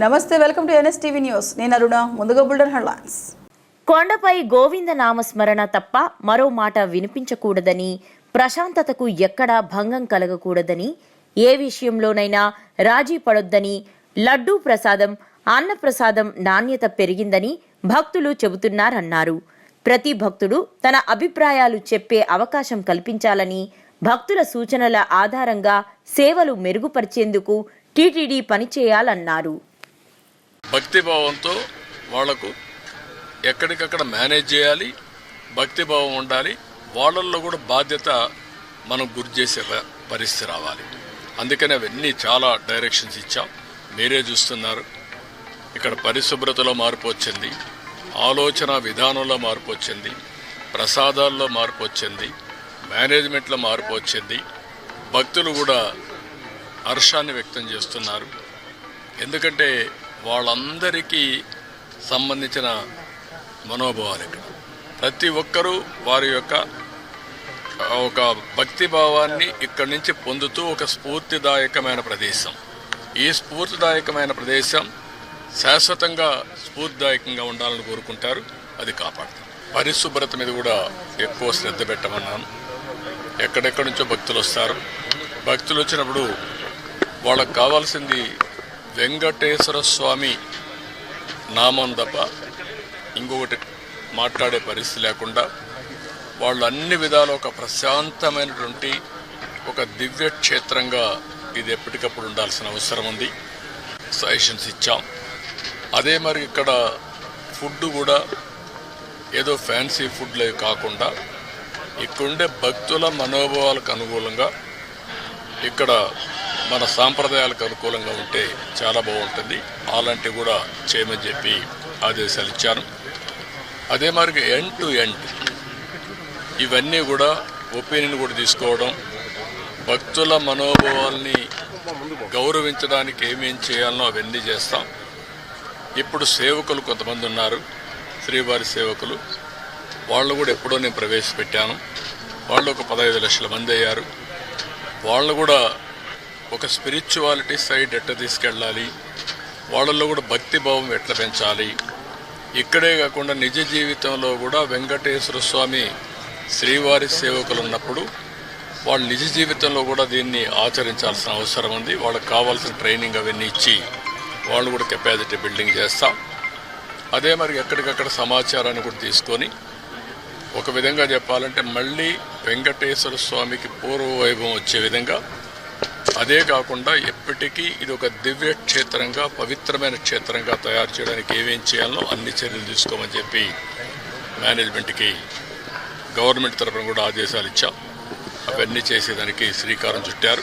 నమస్తే welcome to NS TV news. నేను అరుణ ముందుగా బుల్డన్ హెడ్లైన్స్. కొండపై గోవింద నామస్మరణ తప్ప మరో మాట వినిపించకూడదని ప్రశాంతతకు ఎక్కడా భంగం కలగకూడదని ఏ విషయంలోనైనా రాజీ పడొద్దని లడ్డూ ప్రసాదం అన్నప్రసాదం నాణ్యత పెరిగిందని భక్తులు చెబుతున్నారన్నారు. ప్రతి భక్తుడు తన అభిప్రాయాలు చెప్పే అవకాశం కల్పించాలని భక్తుల సూచనల ఆధారంగా సేవలు మెరుగుపరిచేందుకు టీటీడీ పనిచేయాలన్నారు. భక్తిభావంతో వాళ్ళకు ఎక్కడికక్కడ మేనేజ్ చేయాలి భక్తిభావం ఉండాలి వాళ్ళల్లో కూడా బాధ్యత మనం గురి చేసే ప- పరిస్థితి రావాలి. అందుకని అవన్నీ చాలా డైరెక్షన్స్ ఇచ్చాం. మీరే చూస్తున్నారు. ఇక్కడ పరిశుభ్రతలో మార్పు వచ్చింది. ఆలోచన విధానంలో మార్పు వచ్చింది. ప్రసాదాల్లో మార్పు వచ్చింది. మేనేజ్మెంట్లో మార్పు వచ్చింది. భక్తులు కూడా హర్షాన్ని వ్యక్తం చేస్తున్నారు. ఎందుకంటే వాళ్ళందరికీ సంబంధించిన మనోభావాలు ఇక్కడ. ప్రతి ఒక్కరూ వారి యొక్క ఒక భక్తి భావాన్ని ఇక్కడి నుంచి పొందుతూ ఒక స్ఫూర్తిదాయకమైన ప్రదేశం. ఈ స్ఫూర్తిదాయకమైన ప్రదేశం శాశ్వతంగా స్ఫూర్తిదాయకంగా ఉండాలని కోరుకుంటారు. అది కాపాడుతాం. పరిశుభ్రత మీద కూడా ఎక్కువ శ్రద్ధ పెట్టమన్నాను. ఎక్కడెక్కడి నుంచో భక్తులు వస్తారు. భక్తులు వచ్చినప్పుడు వాళ్ళకు కావాల్సింది వెంకటేశ్వర స్వామి నామం తప్ప ఇంకొకటి మాట్లాడే పరిస్థితి లేకుండా వాళ్ళు అన్ని విధాలు ఒక ప్రశాంతమైనటువంటి ఒక దివ్య క్షేత్రంగా ఇది ఎప్పటికప్పుడు ఉండాల్సిన అవసరం ఉంది. సజెషన్స్ ఇచ్చాం. అదే మరి ఇక్కడ ఫుడ్ కూడా ఏదో ఫ్యాన్సీ ఫుడ్లు కాకుండా ఇక్కడుండే భక్తుల మనోభావాలకు అనుకూలంగా ఇక్కడ మన సాంప్రదాయాలకు అనుకూలంగా ఉంటే చాలా బాగుంటుంది. అలాంటివి కూడా చేయమని చెప్పి ఆదేశాలు ఇచ్చాను. అదే మరి ఎండ్ టు ఎండ్ ఇవన్నీ కూడా ఒపీనియన్ కూడా తీసుకోవడం భక్తుల మనోభావాల్ని గౌరవించడానికి ఏమేం చేయాలనో అవన్నీ చేస్తాం. ఇప్పుడు సేవకులు కొంతమంది ఉన్నారు శ్రీవారి సేవకులు. వాళ్ళు కూడా ఎప్పుడో నేను ప్రవేశపెట్టాను. వాళ్ళు ఒక పదహైదు లక్షల మంది అయ్యారు. వాళ్ళు కూడా ఒక స్పిరిచువాలిటీ సైడ్ ఎట్లా తీసుకెళ్ళాలి? వాళ్ళల్లో కూడా భక్తి భావం ఎట్లా పెంచాలి? ఇక్కడే కాకుండా నిజ జీవితంలో కూడా వెంకటేశ్వర స్వామి శ్రీవారి సేవకులు ఉన్నప్పుడు వాళ్ళు నిజ జీవితంలో కూడా దీన్ని ఆచరించాల్సిన అవసరం ఉంది. వాళ్ళకి కావాల్సిన ట్రైనింగ్ అవన్నీ ఇచ్చి వాళ్ళు కూడా కెపాసిటీ బిల్డింగ్ చేస్తాం. అదే మరి ఎక్కడికక్కడ సమాచారాన్ని కూడా తీసుకొని ఒక విధంగా చెప్పాలంటే మళ్ళీ వెంకటేశ్వర స్వామికి పూర్వ వైభవం వచ్చే విధంగా అదే కాకుండా ఎప్పటికీ ఇది ఒక దివ్య క్షేత్రంగా పవిత్రమైన క్షేత్రంగా తయారు చేయడానికి ఏమేం చేయాలో అన్ని చర్యలు తీసుకోమని చెప్పి మేనేజ్మెంట్కి గవర్నమెంట్ తరఫున కూడా ఆదేశాలు ఇచ్చాం. అవన్నీ చేసేదానికి శ్రీకారం చుట్టారు.